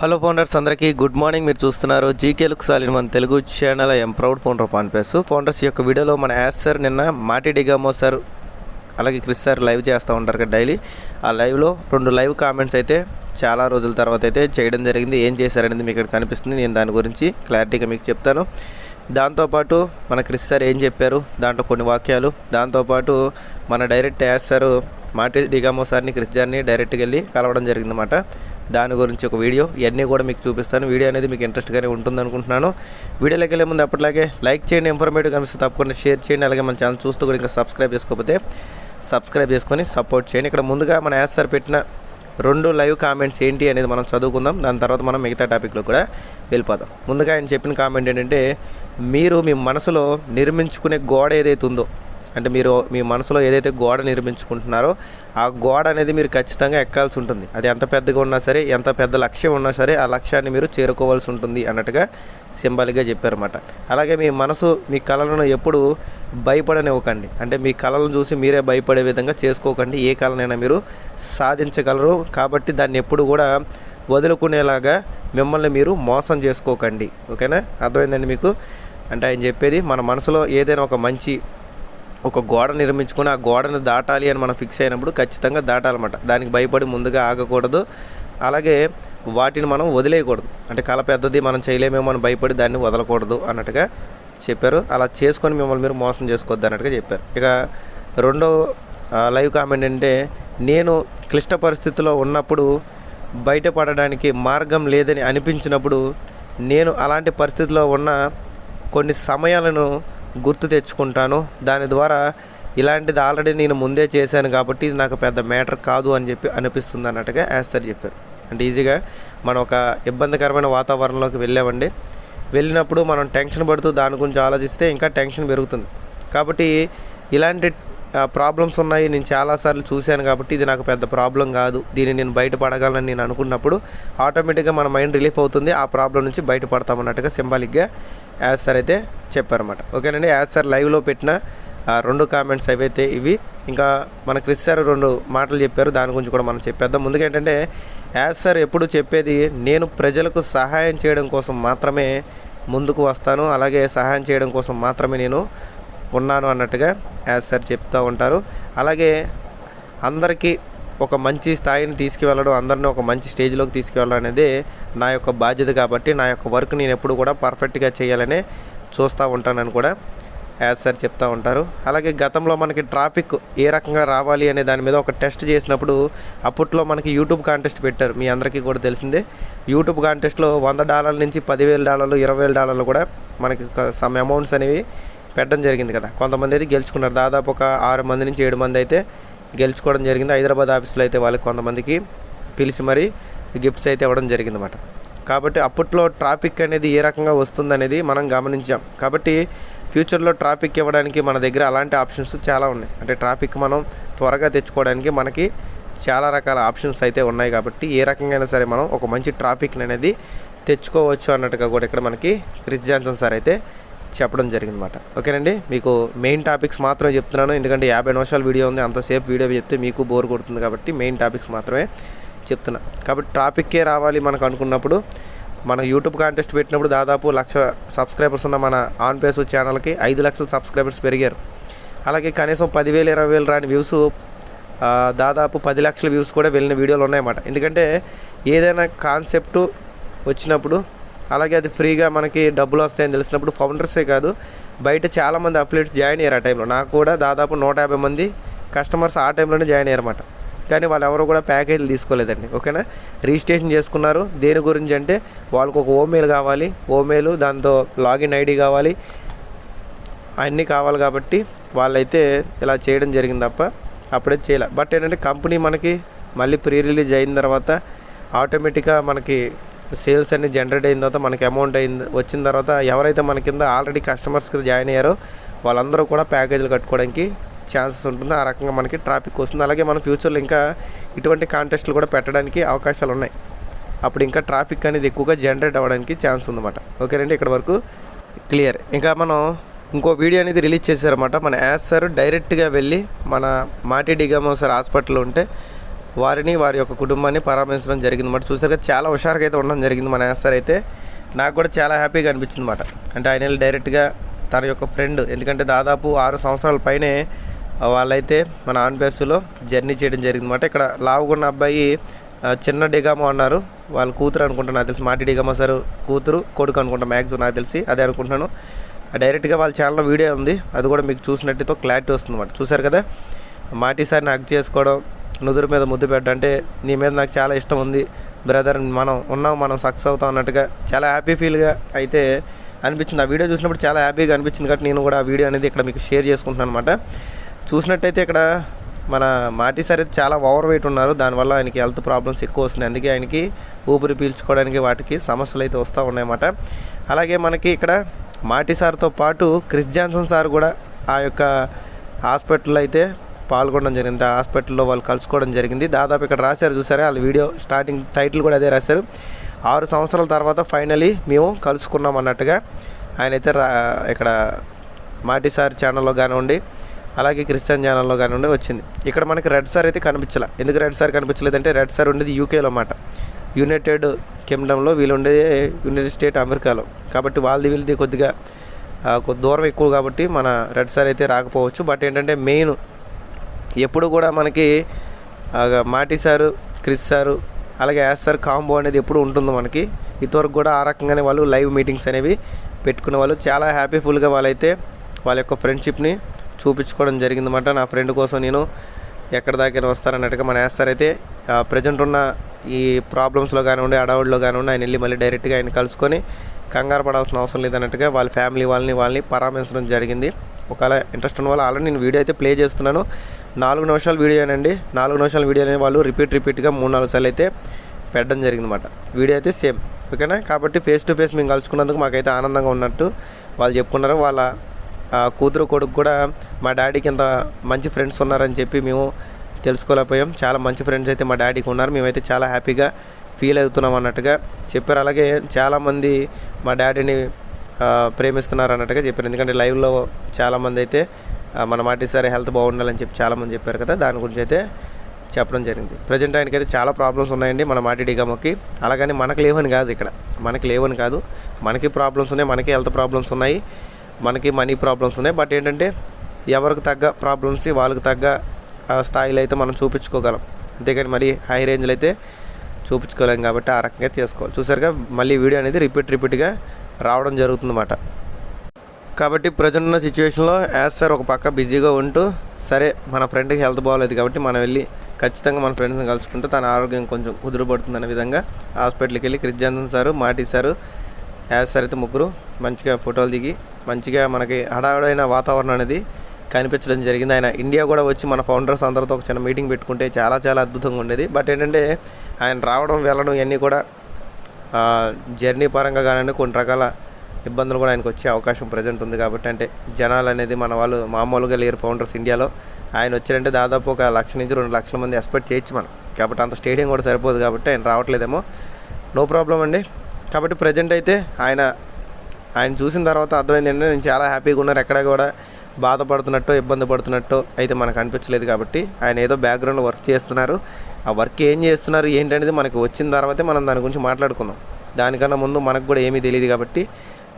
Hello founders అందరికీ good morning. మీరు చూస్తున్నారు జీకేలకు సాలిన మన Telugu channel I'm proud founder పాన్పేస్ founders యొక్క వీడియోలో మన యాస్ సార్ నిన్న మాటి డిగామో సార్ అలాగే క్రిస్ సార్ లైవ్ చేస్తూ ఉంటారు కదా డైలీ. ఆ లైవ్లో రెండు లైవ్ కామెంట్స్ అయితే చాలా రోజుల తర్వాత అయితే చేయడం జరిగింది. ఏం చేశారనేది మీకు ఇక్కడ కనిపిస్తుంది. నేను దాని గురించి క్లారిటీగా మీకు చెప్తాను. దాంతోపాటు మన క్రిస్ సార్ ఏం చెప్పారు? దాంట్లో కొన్ని వాక్యాలు. దాంతోపాటు మన డైరెక్ట్ యాస్ సార్ మాటి డిగామో సార్ని క్రిస్ జార్ని డైరెక్ట్గా వెళ్ళి కలవడం జరిగిందన్నమాట. దాని గురించి ఒక వీడియో ఇవన్నీ కూడా మీకు చూపిస్తాను. వీడియో అనేది మీకు ఇంట్రెస్ట్గానే ఉంటుంది అనుకుంటున్నాను. వీడియోలోకి వెళ్ళే ముందు అప్పటిలాగే లైక్ చేయండి ఇన్ఫర్మేటివ్ కనిపిస్తే తప్పకుండా షేర్ చేయండి. అలాగే మన ఛానల్ చూస్తూ కూడా ఇంకా సబ్స్క్రైబ్ చేసుకోకపోతే సబ్స్క్రైబ్ చేసుకొని సపోర్ట్ చేయండి. ఇక్కడ ముందుగా మన యాస్ సార్ పెట్టిన రెండు లైవ్ కామెంట్స్ ఏంటి అనేది మనం చదువుకుందాం. దాని తర్వాత మనం మిగతా టాపిక్లో కూడా వెళ్ళిపోదాం. ముందుగా ఆయన చెప్పిన కామెంట్ ఏంటంటే మీరు మీ మనసులో నిర్మించుకునే గోడ ఏదైతే ఉందో అంటే మీరు మీ మనసులో ఏదైతే గోడ నిర్మించుకుంటున్నారో ఆ గోడ అనేది మీరు ఖచ్చితంగా ఎక్కాల్సి ఉంటుంది. అది ఎంత పెద్దగా ఉన్నా సరే ఎంత పెద్ద లక్ష్యం ఉన్నా సరే ఆ లక్ష్యాన్ని మీరు చేరుకోవాల్సి ఉంటుంది అన్నట్టుగా సింబాలిక్గా చెప్పారన్నమాట. అలాగే మీ మనసు మీ కళలను ఎప్పుడు భయపడనివ్వకండి. అంటే మీ కళలను చూసి మీరే భయపడే విధంగా చేసుకోకండి. ఏ కళనైనా మీరు సాధించగలరు. కాబట్టి దాన్ని ఎప్పుడు కూడా వదులుకునేలాగా మిమ్మల్ని మీరు మోసం చేసుకోకండి. ఓకేనా? అర్థమైందండి మీకు? అంటే ఆయన చెప్పేది మన మనసులో ఏదైనా ఒక మంచి ఒక గోడ నిర్మించుకొని ఆ గోడను దాటాలి అని మనం ఫిక్స్ అయినప్పుడు ఖచ్చితంగా దాటాలన్నమాట. దానికి భయపడి ముందుగా ఆగకూడదు. అలాగే వాటిని మనం వదిలేయకూడదు. అంటే కళ పెద్దది మనం చేయలేమేమో అని భయపడి దాన్ని వదలకూడదు అన్నట్టుగా చెప్పారు. అలా చేసుకొని మిమ్మల్ని మీరు మోసం చేసుకోవద్దు అన్నట్టుగా చెప్పారు. ఇక రెండో లైవ్ కామెంట్ అంటే నేను క్లిష్ట పరిస్థితిలో ఉన్నప్పుడు బయటపడడానికి మార్గం లేదని అనిపించినప్పుడు నేను అలాంటి పరిస్థితిలో ఉన్న కొన్ని సమయాలను గుర్తు తెచ్చుకుంటాను. దాని ద్వారా ఇలాంటిది ఆల్రెడీ నేను ముందే చేశాను కాబట్టి ఇది నాకు పెద్ద మ్యాటర్ కాదు అని చెప్పి అనిపిస్తుంది అన్నట్టుగా యాస్తారు చెప్పారు. అంటే ఈజీగా మనం ఒక ఇబ్బందికరమైన వాతావరణంలోకి వెళ్ళామండి. వెళ్ళినప్పుడు మనం టెన్షన్ పడుతూ దాని గురించి ఆలోచిస్తే ఇంకా టెన్షన్ పెరుగుతుంది. కాబట్టి ఇలాంటి ప్రాబ్లమ్స్ ఉన్నాయి. నేను చాలాసార్లు చూశాను కాబట్టి ఇది నాకు పెద్ద ప్రాబ్లం కాదు. దీన్ని నేను బయటపడగలనని నేను అనుకున్నప్పుడు ఆటోమేటిక్గా మన మైండ్ రిలీఫ్ అవుతుంది. ఆ ప్రాబ్లం నుంచి బయటపడతామన్నట్టుగా సింబాలిక్గా యాజ్ సార్ అయితే చెప్పారన్నమాట. ఓకేనండి యాజ్ సార్ లైవ్లో పెట్టిన రెండు కామెంట్స్ అవైతే ఇవి. ఇంకా మన క్రిస్ సార్ రెండు మాటలు చెప్పారు దాని గురించి కూడా మనం చెప్పేద్దాం. ముందుగా ఏంటంటే యాజ్ సార్ ఎప్పుడు చెప్పేది నేను ప్రజలకు సహాయం చేయడం కోసం మాత్రమే ముందుకు వస్తాను అలాగే సహాయం చేయడం కోసం మాత్రమే నేను ఉన్నాను అన్నట్టుగా యాజ్ సార్ చెప్తూ ఉంటారు. అలాగే అందరికీ ఒక మంచి స్థాయిని తీసుకువెళ్ళడం అందరిని ఒక మంచి స్టేజ్లోకి తీసుకువెళ్ళడం అనేది నా యొక్క బాధ్యత కాబట్టి నా యొక్క వర్క్ నేను ఎప్పుడు కూడా పర్ఫెక్ట్గా చేయాలని చూస్తూ ఉంటానని కూడా యాజ్ సార్ చెప్తూ ఉంటారు. అలాగే గతంలో మనకి ట్రాఫిక్ ఏ రకంగా రావాలి అనే దాని మీద ఒక టెస్ట్ చేసినప్పుడు అప్పట్లో మనకి యూట్యూబ్ కాంటెస్ట్ పెట్టారు. మీ అందరికీ కూడా తెలిసిందే. యూట్యూబ్ కాంటెస్ట్లో వంద డాలర్ల నుంచి పదివేల డాలర్లు ఇరవై వేల డాలర్లు కూడా మనకి సమ్ అమౌంట్స్ అనేవి పెట్టడం జరిగింది కదా. కొంతమంది అయితే గెలుచుకున్నారు. దాదాపు ఒక ఆరు మంది నుంచి ఏడు మంది అయితే గెలుచుకోవడం జరిగింది. హైదరాబాద్ ఆఫీస్లో అయితే వాళ్ళకి కొంతమందికి పిలిచి మరి గిఫ్ట్స్ అయితే ఇవ్వడం జరిగిందన్నమాట. కాబట్టి అప్పట్లో ట్రాఫిక్ అనేది ఏ రకంగా వస్తుందనేది మనం గమనించాం. కాబట్టి ఫ్యూచర్లో ట్రాఫిక్ ఇవ్వడానికి మన దగ్గర అలాంటి ఆప్షన్స్ చాలా ఉన్నాయి. అంటే ట్రాఫిక్ మనం త్వరగా తెచ్చుకోవడానికి మనకి చాలా రకాల ఆప్షన్స్ అయితే ఉన్నాయి. కాబట్టి ఏ రకంగా సరే మనం ఒక మంచి ట్రాఫిక్ అనేది తెచ్చుకోవచ్చు అన్నట్టుగా కూడా ఇక్కడ మనకి క్రిస్ జాన్సన్ సార్ అయితే చెప్పడం జరిగిందన్నమాట. ఓకేనండి? మీకు మెయిన్ టాపిక్స్ మాత్రమే చెప్తున్నాను. ఎందుకంటే యాభై నిమిషాల వీడియో ఉంది. అంతసేపు వీడియో చెప్తే మీకు బోర్ కొడుతుంది కాబట్టి మెయిన్ టాపిక్స్ మాత్రమే చెప్తున్నా. కాబట్టి ట్రాఫిక్కే రావాలి మనకు అనుకున్నప్పుడు మన యూట్యూబ్ కాంటెస్ట్ పెట్టినప్పుడు దాదాపు లక్ష సబ్స్క్రైబర్స్ ఉన్న మన ఆన్ పేస్ ఛానల్కి ఐదు లక్షల సబ్స్క్రైబర్స్ పెరిగారు. అలాగే కనీసం పదివేలు ఇరవై వేలు రాని వ్యూస్ దాదాపు పది లక్షల వ్యూస్ కూడా వెళ్ళిన వీడియోలు ఉన్నాయన్నమాట. ఎందుకంటే ఏదైనా కాన్సెప్ట్ వచ్చినప్పుడు అలాగే అది ఫ్రీగా మనకి డబ్బులు వస్తాయని తెలిసినప్పుడు ఫౌండర్సే కాదు బయట చాలామంది అప్లెట్స్ జాయిన్ అయ్యారు ఆ టైంలో. నాకు కూడా దాదాపు నూట యాభై మంది కస్టమర్స్ ఆ టైంలోనే జాయిన్ అయ్యారన్నమాట. కానీ వాళ్ళు ఎవరు కూడా ప్యాకేజీలు తీసుకోలేదండి ఓకేనా? రిజిస్ట్రేషన్ చేసుకున్నారు. దేని గురించి అంటే వాళ్ళకు ఒక ఓమెయిల్ కావాలి. ఓమెయిల్ దాంతో లాగిన్ ఐడి కావాలి. అన్నీ కావాలి కాబట్టి వాళ్ళైతే ఇలా చేయడం జరిగింది తప్ప అప్పుడే చేయలే. బట్ ఏంటంటే కంపెనీ మనకి మళ్ళీ ప్రీ రిలీజ్ అయిన తర్వాత ఆటోమేటిక్గా మనకి సేల్స్ అన్ని జనరేట్ అయిన తర్వాత మనకి అమౌంట్ అయింది వచ్చిన తర్వాత ఎవరైతే మన కింద ఆల్రెడీ కస్టమర్స్ కింద జాయిన్ అయ్యారో వాళ్ళందరూ కూడా ప్యాకేజీలు కట్టుకోవడానికి ఛాన్సెస్ ఉంటుంది. ఆ రకంగా మనకి ట్రాఫిక్ వస్తుంది. అలాగే మన ఫ్యూచర్లో ఇంకా ఇటువంటి కాంటెస్ట్లు కూడా పెట్టడానికి అవకాశాలు ఉన్నాయి. అప్పుడు ఇంకా ట్రాఫిక్ అనేది ఎక్కువగా జనరేట్ అవ్వడానికి ఛాన్స్ ఉందన్నమాట. ఓకేనండి ఇక్కడ వరకు క్లియర్ ఇంకా మనం ఇంకో వీడియో అనేది రిలీజ్ చేశారన్నమాట. మన యాస్ సార్ డైరెక్ట్గా వెళ్ళి మన మాటి డిగామో సార్ హాస్పిటల్ ఉంటే వారిని వారి యొక్క కుటుంబాన్ని పరామర్శించడం జరిగింది అన్నమాట చూసారుగా చాలా హుషారుగా అయితే ఉండడం జరిగింది మన యాసర్ అయితే. నాకు కూడా చాలా హ్యాపీగా అనిపించింది అనమాట అంటే ఆయన వెళ్ళి డైరెక్ట్గా తన యొక్క ఫ్రెండ్ ఎందుకంటే దాదాపు ఆరు సంవత్సరాల పైనే వాళ్ళైతే మన ఆన్బేస్లో జర్నీ చేయడం జరిగింది అనమాట ఇక్కడ లావుగున్న అబ్బాయి చిన్న డిగామో అన్నారు. వాళ్ళ కూతురు అనుకుంటాను నాకు తెలిసి మాటి డిగామో సార్ కూతురు కొడుకు అనుకుంటా మ్యాక్సిమం నాకు తెలిసి అదే అనుకుంటున్నాను. డైరెక్ట్గా వాళ్ళ ఛానల్లో వీడియో ఉంది. అది కూడా మీకు చూసినట్టుతో క్లారిటీ వస్తుంది అన్నమాట చూసారు కదా? మాటి సార్ని హక్ చేసుకోవడం నుదురు మీద ముద్దు పెట్టంటే అంటే నీ మీద నాకు చాలా ఇష్టం ఉంది. బ్రదర్ మనం ఉన్నాం మనం సక్సెస్ అవుతాం అన్నట్టుగా చాలా హ్యాపీ ఫీల్గా అయితే అనిపించింది. ఆ వీడియో చూసినప్పుడు చాలా హ్యాపీగా అనిపించింది కాబట్టి నేను కూడా ఆ వీడియో అనేది ఇక్కడ మీకు షేర్ చేసుకుంటున్నాను అనమాట చూసినట్టయితే ఇక్కడ మన మాటి సార్ అయితే చాలా ఓవర్ వెయిట్ ఉన్నారు. దానివల్ల ఆయనకి హెల్త్ ప్రాబ్లమ్స్ ఎక్కువ వస్తున్నాయి. అందుకే ఆయనకి ఊపిరి పీల్చుకోవడానికి వాటికి సమస్యలు అయితే వస్తూ ఉన్నాయన్నమాట అలాగే మనకి ఇక్కడ మాటి సార్తో పాటు క్రిస్ జాన్సన్ సార్ కూడా ఆ యొక్క హాస్పిటల్లో అయితే పాల్గొనడం జరిగింది. హాస్పిటల్లో వాళ్ళు కలుసుకోవడం జరిగింది. దాదాపు ఇక్కడ రాశారు చూసారా? వాళ్ళ వీడియో స్టార్టింగ్ టైటిల్ కూడా అదే రాశారు. ఆరు సంవత్సరాల తర్వాత ఫైనలీ మేము కలుసుకున్నాం అన్నట్టుగా ఆయన అయితే రా ఇక్కడ మాటి సార్ ఛానల్లో కానివ్వండి అలాగే క్రిస్టియన్ ఛానల్లో కానివ్వండి వచ్చింది. ఇక్కడ మనకి రెడ్ సార్ అయితే కనిపించలే. ఎందుకు రెడ్ సార్ కనిపించలేదంటే రెడ్ సార్ ఉండేది యూకేలో అన్నమాట. యునైటెడ్ కింగ్డమ్లో వీళ్ళు ఉండేది యునైటెడ్ స్టేట్ అమెరికాలో. కాబట్టి వాళ్ళది వీళ్ళది కొద్దిగా దూరం ఎక్కువ కాబట్టి మన రెడ్ సార్ అయితే రాకపోవచ్చు. బట్ ఏంటంటే మెయిన్ ఎప్పుడు కూడా మనకి మాటి సారు క్రిస్ సారు అలాగే యాస్ సార్ కాంబో అనేది ఎప్పుడు ఉంటుంది మనకి. ఇంతవరకు కూడా ఆ రకంగానే వాళ్ళు లైవ్ మీటింగ్స్ అనేవి పెట్టుకునే వాళ్ళు. చాలా హ్యాపీఫుల్గా వాళ్ళైతే వాళ్ళ యొక్క ఫ్రెండ్షిప్ని చూపించుకోవడం జరిగిందన్నమాట. నా ఫ్రెండ్ కోసం నేను ఎక్కడ దాకా వస్తారన్నట్టుగా మన యాస్ సార్ అయితే ప్రజెంట్ ఉన్న ఈ ప్రాబ్లమ్స్లో కానివ్వండి అడవుల్లో కానివ్వండి ఆయన వెళ్ళి మళ్ళీ డైరెక్ట్గా ఆయన కలుసుకొని కంగారు పడాల్సిన అవసరం లేదన్నట్టుగా వాళ్ళ ఫ్యామిలీ వాళ్ళని వాళ్ళని పరామర్శించడం జరిగింది. ఒకవేళ ఇంట్రెస్ట్ ఉన్న వాళ్ళు ఆల్రెడీ నేను వీడియో అయితే ప్లే చేస్తున్నాను. నాలుగు నిమిషాల వీడియోనండి నాలుగు నిమిషాల వీడియోని వాళ్ళు రిపీట్ రిపీట్గా మూడు నాలుగు సార్లు అయితే పెట్టడం జరిగిందన్నమాట. వీడియో అయితే సేమ్ ఓకేనా? కాబట్టి ఫేస్ టు ఫేస్ మేము కలుసుకున్నందుకు మాకైతే ఆనందంగా ఉన్నట్టు వాళ్ళు చెప్పుకున్నారు. వాళ్ళ కూతురు కొడుకు కూడా మా డాడీకి ఇంత మంచి ఫ్రెండ్స్ ఉన్నారని చెప్పి మేము తెలుసుకోలేకపోయాం. చాలా మంచి ఫ్రెండ్స్ అయితే మా డాడీకి ఉన్నారు. మేమైతే చాలా హ్యాపీగా ఫీల్ అవుతున్నాం అన్నట్టుగా చెప్పారు. అలాగే చాలామంది మా డాడీని ప్రేమిస్తున్నారు అన్నట్టుగా చెప్పారు. ఎందుకంటే లైవ్లో చాలామంది అయితే మన మాటిసారి హెల్త్ బాగుండాలని చెప్పి చాలామంది చెప్పారు కదా దాని గురించి అయితే చెప్పడం జరిగింది. ప్రజెంట్ ఆయనకైతే చాలా ప్రాబ్లమ్స్ ఉన్నాయండి మన మాటి డిగమ్మకి అలాగని మనకు లేవని కాదు ఇక్కడ. మనకి లేవని కాదు. మనకి ప్రాబ్లమ్స్ ఉన్నాయి మనకి హెల్త్ ప్రాబ్లమ్స్ ఉన్నాయి మనకి మనీ ప్రాబ్లమ్స్ ఉన్నాయి. బట్ ఏంటంటే ఎవరికి తగ్గ ప్రాబ్లమ్స్ వాళ్ళకి తగ్గ ఆ స్థాయిలో అయితే మనం చూపించుకోగలం. అంతేకాని మరి హై రేంజ్లో అయితే చూపించుకోలేం కాబట్టి ఆ రకంగా చేసుకోవాలి. చూసారుగా మళ్ళీ వీడియో అనేది రిపీట్ రిపీట్గా రావడం జరుగుతుందన్నమాట. కాబట్టి ప్రజెంట్ ఉన్న సిచ్యువేషన్లో యాజ్ సార్ ఒక పక్క బిజీగా ఉంటూ సరే మన ఫ్రెండ్కి హెల్త్ బాగోలేదు కాబట్టి మనం వెళ్ళి ఖచ్చితంగా మన ఫ్రెండ్స్ని కలుసుకుంటే తన ఆరోగ్యం కొంచెం కుదురుపడుతుంది అనే విధంగా హాస్పిటల్కి వెళ్ళి క్రిస్ సారు మాటి సారు యాజ్ సార్ అయితే ముగ్గురు మంచిగా ఫోటోలు దిగి మంచిగా మనకి హడావుడైన వాతావరణం అనేది కనిపించడం జరిగింది. ఆయన ఇండియా కూడా వచ్చి మన ఫౌండర్స్ అందరితో ఒక చిన్న మీటింగ్ పెట్టుకుంటే చాలా చాలా అద్భుతంగా ఉండేది. బట్ ఏంటంటే ఆయన రావడం వెళ్ళడం ఇవన్నీ కూడా జర్నీ పరంగా కానివ్వండి కొన్ని రకాల ఇబ్బందులు కూడా ఆయనకు వచ్చే అవకాశం ప్రజెంట్ ఉంది కాబట్టి అంటే జనాలు అనేది మన వాళ్ళు మామూలుగా లేరు ఫౌండర్స్ ఇండియాలో. ఆయన వచ్చారంటే దాదాపు ఒక లక్ష నుంచి రెండు లక్షల మంది ఎక్స్పెక్ట్ చేయొచ్చు మనం. కాబట్టి అంత స్టేడియం కూడా సరిపోదు కాబట్టి ఆయన రావట్లేదేమో. నో ప్రాబ్లం అండి. కాబట్టి ప్రజెంట్ అయితే ఆయన ఆయన చూసిన తర్వాత అర్థమైంది ఏంటంటే నేను చాలా హ్యాపీగా ఉన్నారు. ఎక్కడ కూడా బాధపడుతున్నట్టు ఇబ్బంది పడుతున్నట్టు అయితే మనకు అనిపించలేదు కాబట్టి ఆయన ఏదో బ్యాక్గ్రౌండ్లో వర్క్ చేస్తున్నారు. ఆ వర్క్ ఏం చేస్తున్నారు ఏంటనేది మనకు వచ్చిన తర్వాతే మనం దాని గురించి మాట్లాడుకుందాం. దానికన్నా ముందు మనకు కూడా ఏమీ తెలియదు కాబట్టి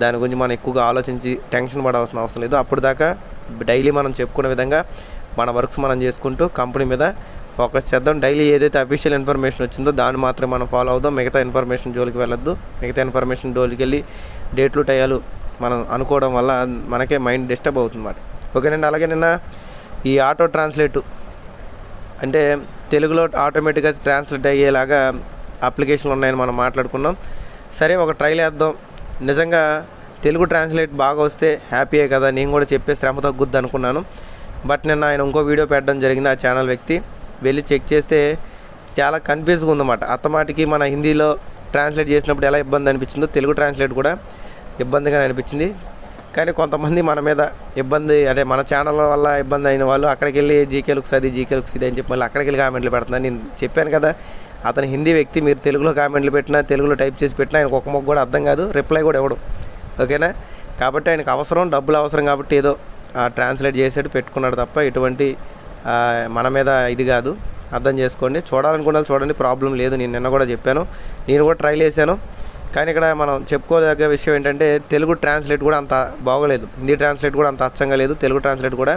దాని గురించి మనం ఎక్కువగా ఆలోచించి టెన్షన్ పడాల్సిన అవసరం లేదు. అప్పుడు దాకా డైలీ మనం చెప్పుకునే విధంగా మన వర్క్స్ మనం చేసుకుంటూ కంపెనీ మీద ఫోకస్ చేద్దాం. డైలీ ఏదైతే అఫీషియల్ ఇన్ఫర్మేషన్ వచ్చిందో దాన్ని మాత్రమే మనం ఫాలో అవుదాం. మిగతా ఇన్ఫర్మేషన్ జోలికి వెళ్ళొద్దు. మిగతా ఇన్ఫర్మేషన్ జోలికి వెళ్ళి డేట్లు టయాలు మనం అనుకోవడం వల్ల మనకే మైండ్ డిస్టర్బ్ అవుతుంది ఓకేనండి అలాగే నిన్న ఈ ఆటో ట్రాన్స్లేట్ అంటే తెలుగులో ఆటోమేటిక్గా ట్రాన్స్లేట్ అయ్యేలాగా అప్లికేషన్లు ఉన్నాయని మనం మాట్లాడుకున్నాం. సరే ఒక ట్రైల్ వేద్దాం. నిజంగా తెలుగు ట్రాన్స్లేట్ బాగా వస్తే హ్యాపీయే కదా నేను కూడా చెప్పే శ్రమ తగ్గుద్ది అనుకున్నాను బట్ నిన్న ఆయన ఇంకో వీడియో పెట్టడం జరిగింది ఆ ఛానల్ వ్యక్తి. వెళ్ళి చెక్ చేస్తే చాలా కన్ఫ్యూజ్గా ఉందన్నమాట. అత్తమాటికి మన హిందీలో ట్రాన్స్లేట్ చేసినప్పుడు ఎలా ఇబ్బంది అనిపించిందో తెలుగు ట్రాన్స్లేట్ కూడా ఇబ్బందిగా అనిపించింది. కానీ కొంతమంది మన మీద ఇబ్బంది అంటే మన ఛానల్ వల్ల ఇబ్బంది అయిన వాళ్ళు అక్కడికి వెళ్ళి జీకే లుక్స్ అది జీకే లుక్స్ ఇది అని చెప్పి మళ్ళీ అక్కడికి వెళ్ళి కామెంట్లు పెడుతున్నారు నేను చెప్పాను కదా. అతను హిందీ వ్యక్తి మీరు తెలుగులో కామెంట్లు పెట్టినా తెలుగులో టైప్ చేసి పెట్టినా ఆయనకు ఒక మొక్క కూడా అర్థం కాదు రిప్లై కూడా ఇవ్వడం. ఓకేనా? కాబట్టి ఆయనకు అవసరం డబ్బులు అవసరం కాబట్టి ఏదో ట్రాన్స్లేట్ చేసాడు పెట్టుకున్నాడు తప్ప ఎటువంటి మన మీద ఇది కాదు. అర్థం చేసుకోండి. చూడాలనుకున్నా చూడండి ప్రాబ్లం లేదు. నేను నిన్న కూడా చెప్పాను. నేను కూడా ట్రైల్ చేశాను. కానీ ఇక్కడ మనం చెప్పుకోదగ్గ విషయం ఏంటంటే తెలుగు ట్రాన్స్లేట్ కూడా అంత బాగోలేదు. హిందీ ట్రాన్స్లేట్ కూడా అంత అచ్చంగా లేదు. తెలుగు ట్రాన్స్లేట్ కూడా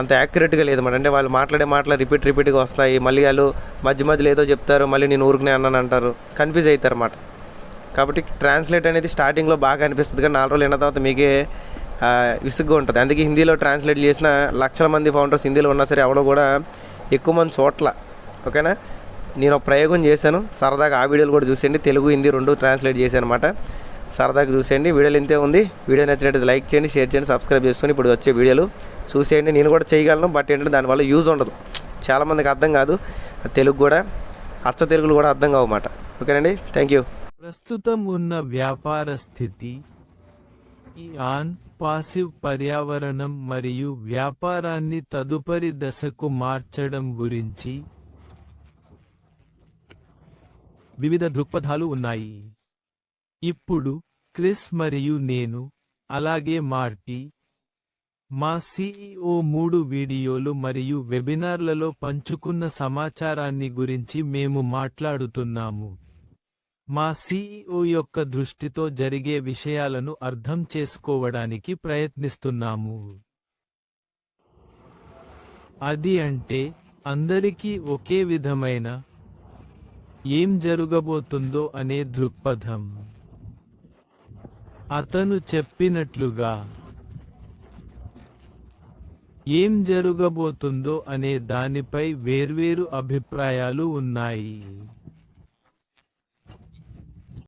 అంత యాక్యురేట్గా లేదు మన అంటే వాళ్ళు మాట్లాడే మాటలు రిపీట్ రిపీట్గా వస్తాయి. మళ్ళీ వాళ్ళు మధ్య మధ్యలో ఏదో చెప్తారు మళ్ళీ నేను ఊరుకునే అన్నాను అంటారు. కన్ఫ్యూజ్ అవుతారు అన్నమాట. కాబట్టి ట్రాన్స్లేట్ అనేది స్టార్టింగ్లో బాగా అనిపిస్తుంది. కానీ నాలుగు రోజులు అయిన తర్వాత మీకే విసుగ్గా ఉంటుంది. అందుకే హిందీలో ట్రాన్స్లేట్ చేసిన లక్షల మంది ఫౌండర్స్ హిందీలో ఉన్నా సరే ఎవడో కూడా ఎక్కువ మంది చోట్ల ఓకేనా? నేను ఒక ప్రయోగం చేశాను. సరదాగా ఆ వీడియోలు కూడా చూసేయండి. తెలుగు హిందీ రెండు ట్రాన్స్లేట్ చేశాను అనమాట సరదాగా చూసేయండి. వీడియోలు ఇంతే ఉంది. వీడియో నచ్చినట్టు లైక్ చేయండి షేర్ చేయండి సబ్స్క్రైబ్ చేసుకొని ఇప్పుడు వచ్చే వీడియోలు చూసేయండి. నేను కూడా చేయగలను బట్ ఏంటంటే దానివల్ల యూజ్ ఉండదు. చాలామందికి అర్థం కాదు. ఆ తెలుగు కూడా అచ్చ తెలుగులు కూడా అర్థం కావమాట ఓకేనండి? థ్యాంక్ యూ ప్రస్తుతం ఉన్న వ్యాపార స్థితి ఈ ఆన్ పాసివ్ పర్యావరణం మరియు వ్యాపారాన్ని తదుపరి దశకు మార్చడం గురించి వివిధ దృక్పథాలు ఉన్నాయి. ఇప్పుడు క్రిస్ మరియు నేను అలాగే మార్టీ మా సీఈఓ మూడు వీడియోలు మరియు వెబినార్లలో పంచుకున్న సమాచారాన్ని గురించి మేము మాట్లాడుతున్నాము. మా సీఈఓ యొక్క దృష్టితో జరిగే విషయాలను అర్థం చేసుకోవడానికి ప్రయత్నిస్తున్నాము. అది అంటే అందరికీ ఒకే విధమైన ఏం జరగబోతుందో అనే దృక్పథం. అతను చెప్పినట్లుగా ఏం జరగబోతుందో అనే దానిపై వేర్వేరు అభిప్రాయాలు ఉన్నాయి.